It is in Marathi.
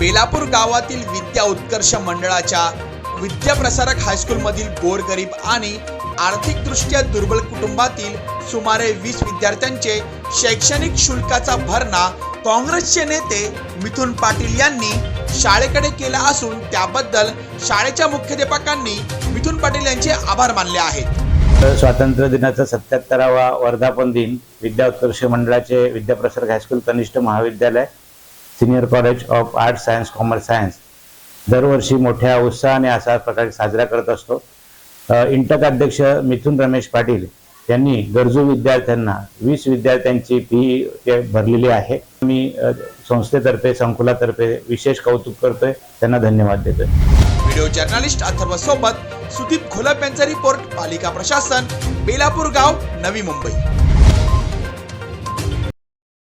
बेलापूर गावातील विद्या उत्कर्ष मंडळाच्या विद्याप्रसारक हायस्कूलमधील गोरगरीब आणि आर्थिकदृष्ट्या दुर्बल कुटुंबातील सुमारे वीस विद्यार्थ्यांचे शैक्षणिक शुल्काचा भरणा काँग्रेसचे नेते मिथुन पाटील यांनी शाळेकडे केला असून त्याबद्दल शाळेच्या मुख्याध्यापकांनी मिथुन पाटील यांचे आभार मानले आहेत. स्वातंत्र्य दिनाचा सत्याहत्तरावा वर्धापन दिन विद्या उत्कर्ष मंडळाचे विद्याप्रसारक हायस्कूल कनिष्ठ महाविद्यालय senior college of art science commerce science. दरवर्षी मोठ्या उत्साहाने अशा प्रकारे साजरा करत असतो. इंटक अध्यक्ष मिथुन रमेश पाटील यांनी गरजू विद्यार्थ्यांना वीस विद्यार्थ्यांची फी ते भरलेली आहे. मी संस्थेतर्फे संकुलातर्फे विशेष कौतुक करतोय. त्यांना धन्यवाद देतोय. व्हिडिओ जर्नलिस्ट अथर्व सोबत सुदीप घोलप यांचा रिपोर्ट पालिका प्रशासन बेलापूर गाव नवी मुंबई.